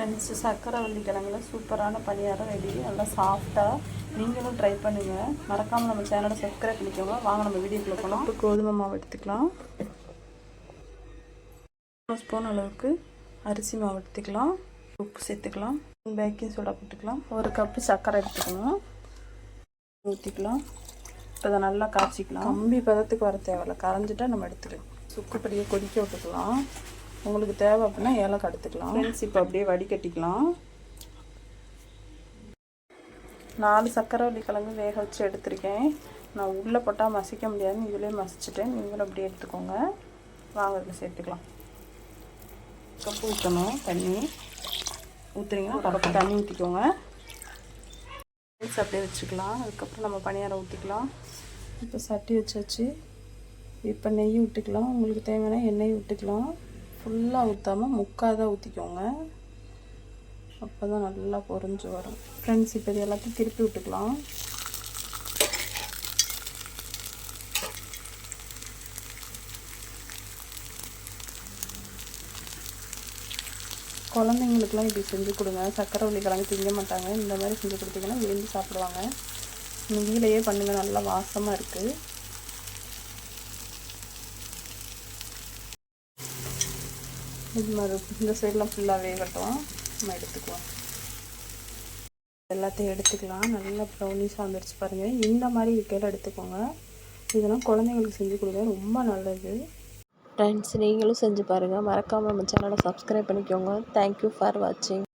Friends சக்கரை வள்ளி கிழங்குல சூப்பரான பணியாரம் ready நல்லா சாஃப்டாக நீங்களும் ட்ரை பண்ணுங்கள் மறக்காமல் நம்ம சேனலை சப்ஸ்கிரைப் பண்ணிக்கோங்க. வாங்க நம்ம வீடியோக்குள்ள போகலாம் இப்போ கோதுமை மாவு எடுத்துக்கலாம். ஸ்பூன் அளவுக்கு அரிசி மாவு எடுத்துக்கலாம். உப்பு சேர்த்துக்கலாம். பேக்கிங் சோடா போட்டுக்கலாம். ஒரு கப்பு சர்க்கரை எடுத்துக்கணும் ஊற்றிக்கலாம் இப்போ இதை நல்லா காய்ச்சிக்கலாம். கம்பி பதத்துக்கு வர தேவையில்ல. கரைஞ்சிட்டா நம்ம எடுத்துக்கலாம். சுக்குப்படியை கொதிக்க விட்டுக்கலாம். உங்களுக்கு தேவை அப்படின்னா ஏலக்காய் எடுத்துக்கலாம் ஃப்ரெண்ட்ஸ் இப்போ அப்படியே வடிகட்டிக்கலாம் நாலு சக்கரை வள்ளி கிழங்கு வேக வச்சு எடுத்திருக்கேன். நான் உள்ளே போட்டால் மசிக்க முடியாதுன்னு இதிலே மசிச்சிட்டேன். நீங்களும் அப்படியே எடுத்துக்கோங்க. வாங்க சேர்த்துக்கலாம். கப்பு ஊற்றணும் தண்ணி. ஊற்றுறீங்கன்னா கப்பு தண்ணி ஊற்றிக்கோங்க ரைஸ் அப்படியே வச்சுக்கலாம். அதுக்கப்புறம் நம்ம பணியாரம் ஊற்றிக்கலாம் இப்போ சட்டி வச்சாச்சு. இப்போ நெய் விட்டுக்கலாம் உங்களுக்கு தேவையான எண்ணெய் விட்டுக்கலாம் ஃபுல்லாக ஊற்றாமல் தான் ஊற்றிக்கோங்க அப்போ தான் நல்லா பொரிஞ்சு வரும். ஃப்ரெண்ட்ஸ் இப்போ இது எல்லாத்தையும் திருப்பி விட்டுக்கலாம். குழந்தைங்களுக்குலாம் இப்படி செஞ்சு கொடுங்க. சக்கரை வள்ளி கிழங்கு திங்க மாட்டாங்க. இந்த மாதிரி செஞ்சு கொடுத்தீங்கன்னா விரும்பி சாப்பிடுவாங்க. நெய்யிலையே பண்ணுங்கள் நல்லா வாசமாக இருக்குது இது மாதிரி இந்த சைடெலாம் ஃபுல்லாக வேகட்டும் நம்ம எடுத்துக்குவோம். எல்லாத்தையும் எடுத்துக்கலாம். நல்லா ப்ரௌனிஸாக வந்துருச்சு பாருங்கள் இந்த மாதிரி இருக்கையில் எடுத்துக்கோங்க. இதெல்லாம் குழந்தைங்களுக்கு செஞ்சு கொடுங்க. ரொம்ப நல்லது. ஃப்ரெண்ட்ஸ் நீங்களும் செஞ்சு பாருங்கள் மறக்காமல் நம்ம சேனலை சப்ஸ்கிரைப் பண்ணிக்கோங்க. தேங்க்யூ ஃபார் வாட்சிங்